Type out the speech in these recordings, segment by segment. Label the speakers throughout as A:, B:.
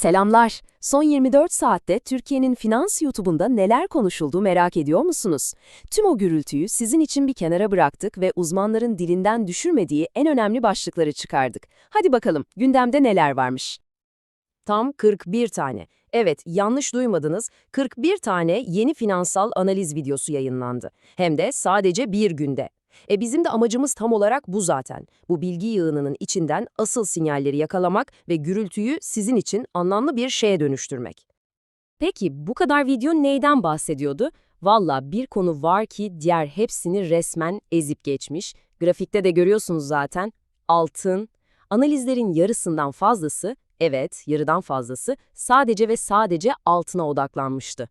A: Selamlar. Son 24 saatte Türkiye'nin finans YouTube'unda neler konuşuldu merak ediyor musunuz? Tüm o gürültüyü sizin için bir kenara bıraktık ve uzmanların dilinden düşürmediği en önemli başlıkları çıkardık. Hadi bakalım gündemde neler varmış? Tam 41 tane. Evet, yanlış duymadınız. 41 tane yeni finansal analiz videosu yayınlandı. Hem de sadece bir günde. E bizim de amacımız tam olarak bu zaten. Bu bilgi yığınının içinden asıl sinyalleri yakalamak ve gürültüyü sizin için anlamlı bir şeye dönüştürmek. Peki bu kadar video neyden bahsediyordu? Valla bir konu var ki diğer hepsini resmen ezip geçmiş. Grafikte de görüyorsunuz zaten. Altın. Analizlerin yarısından fazlası, evet yarıdan fazlası sadece ve sadece altına odaklanmıştı.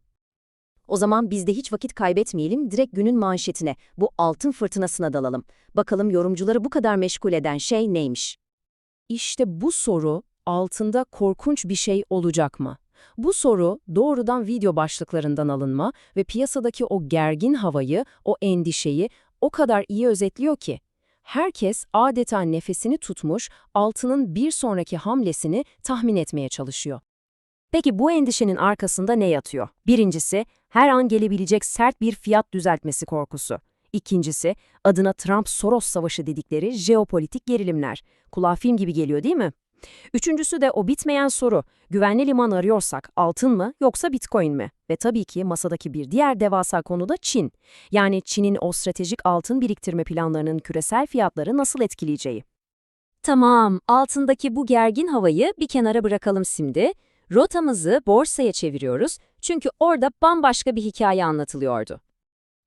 A: O zaman biz de hiç vakit kaybetmeyelim, direkt günün manşetine, bu altın fırtınasına dalalım. Bakalım yorumcuları bu kadar meşgul eden şey neymiş? İşte bu soru, altında korkunç bir şey olacak mı? Bu soru doğrudan video başlıklarından alınma ve piyasadaki o gergin havayı, o endişeyi o kadar iyi özetliyor ki. Herkes adeta nefesini tutmuş, altının bir sonraki hamlesini tahmin etmeye çalışıyor. Peki bu endişenin arkasında ne yatıyor? Birincisi, her an gelebilecek sert bir fiyat düzeltmesi korkusu. İkincisi, adına Trump-Soros savaşı dedikleri jeopolitik gerilimler. Kulağa film gibi geliyor değil mi? Üçüncüsü de o bitmeyen soru. Güvenli liman arıyorsak altın mı yoksa bitcoin mi? Ve tabii ki masadaki bir diğer devasa konu da Çin. Yani Çin'in o stratejik altın biriktirme planlarının küresel fiyatları nasıl etkileyeceği. Tamam, altındaki bu gergin havayı bir kenara bırakalım şimdi. Rotamızı borsaya çeviriyoruz çünkü orada bambaşka bir hikaye anlatılıyordu.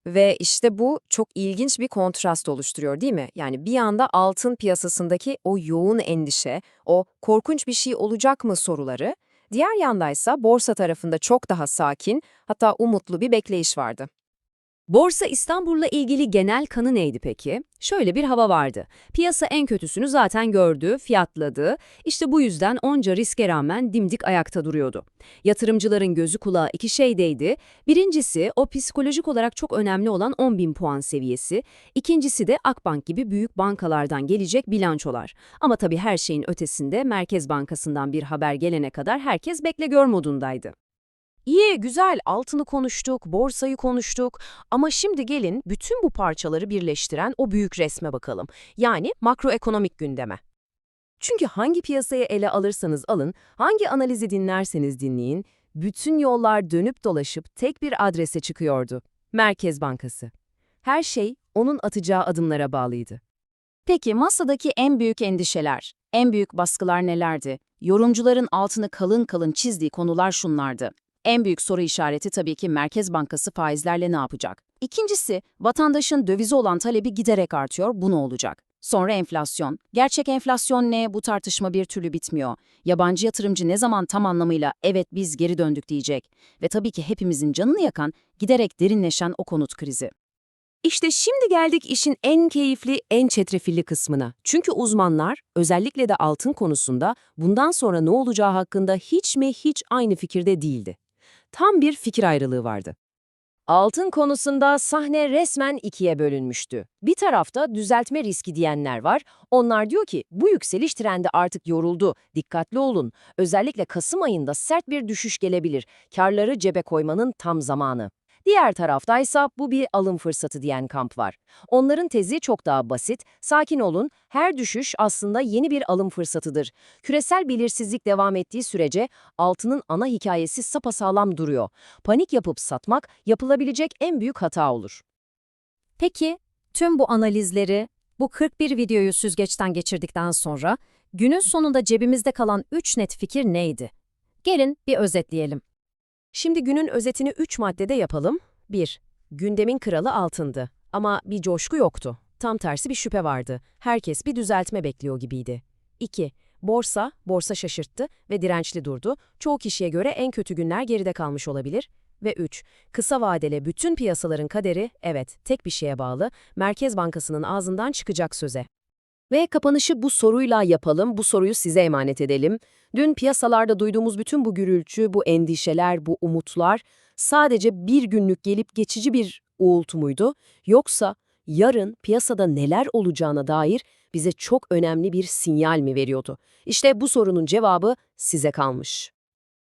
B: Ve işte bu çok ilginç bir kontrast oluşturuyor değil mi? Yani bir yanda altın piyasasındaki o yoğun endişe, o korkunç bir şey olacak mı soruları, diğer yandaysa borsa tarafında çok daha sakin, hatta umutlu bir bekleyiş vardı.
A: Borsa İstanbul'la ilgili genel kanı neydi peki? Şöyle bir hava vardı. Piyasa en kötüsünü zaten gördü, fiyatladı. İşte bu yüzden onca riske rağmen dimdik ayakta duruyordu. Yatırımcıların gözü kulağı iki şeydeydi. Birincisi o psikolojik olarak çok önemli olan 10.000 puan seviyesi. İkincisi de Akbank gibi büyük bankalardan gelecek bilançolar. Ama tabii her şeyin ötesinde Merkez Bankası'ndan bir haber gelene kadar herkes bekle gör modundaydı. İyi, güzel. Altını konuştuk, borsayı konuştuk. Ama şimdi gelin bütün bu parçaları birleştiren o büyük resme bakalım. Yani makroekonomik gündeme. Çünkü hangi piyasayı ele alırsanız alın, hangi analizi dinlerseniz dinleyin, bütün yollar dönüp dolaşıp tek bir adrese çıkıyordu. Merkez Bankası. Her şey onun atacağı adımlara bağlıydı. Peki masadaki en büyük endişeler, en büyük baskılar nelerdi? Yorumcuların altını kalın kalın çizdiği konular şunlardı. En büyük soru işareti tabii ki Merkez Bankası faizlerle ne yapacak? İkincisi, vatandaşın dövize olan talebi giderek artıyor, bu ne olacak? Sonra enflasyon. Gerçek enflasyon ne? Bu tartışma bir türlü bitmiyor. Yabancı yatırımcı ne zaman tam anlamıyla evet biz geri döndük diyecek. Ve tabii ki hepimizin canını yakan, giderek derinleşen o konut krizi. İşte şimdi geldik işin en keyifli, en çetrefilli kısmına. Çünkü uzmanlar, özellikle de altın konusunda bundan sonra ne olacağı hakkında hiç mi hiç aynı fikirde değildi tam bir fikir ayrılığı vardı. Altın konusunda sahne resmen ikiye bölünmüştü. Bir tarafta düzeltme riski diyenler var. Onlar diyor ki bu yükseliş trendi artık yoruldu, dikkatli olun. Özellikle Kasım ayında sert bir düşüş gelebilir. Karları cebe koymanın tam zamanı. Diğer taraftaysa bu bir alım fırsatı diyen kamp var. Onların tezi çok daha basit, sakin olun, her düşüş aslında yeni bir alım fırsatıdır. Küresel belirsizlik devam ettiği sürece altının ana hikayesi sapasağlam duruyor. Panik yapıp satmak yapılabilecek en büyük hata olur. Peki, tüm bu analizleri, bu 41 videoyu süzgeçten geçirdikten sonra günün sonunda cebimizde kalan 3 net fikir neydi? Gelin bir özetleyelim. Şimdi günün özetini 3 maddede yapalım. 1. Gündemin kralı altındı. Ama bir coşku yoktu. Tam tersi bir şüphe vardı. Herkes bir düzeltme bekliyor gibiydi. 2. Borsa, borsa şaşırttı ve dirençli durdu. Çoğu kişiye göre en kötü günler geride kalmış olabilir. Ve 3. Kısa vadeli bütün piyasaların kaderi, evet, tek bir şeye bağlı, Merkez Bankası'nın ağzından çıkacak söze. Ve kapanışı bu soruyla yapalım, bu soruyu size emanet edelim. Dün piyasalarda duyduğumuz bütün bu gürültü, bu endişeler, bu umutlar sadece bir günlük gelip geçici bir uğultu muydu? Yoksa yarın piyasada neler olacağına dair bize çok önemli bir sinyal mi veriyordu? İşte bu sorunun cevabı size kalmış.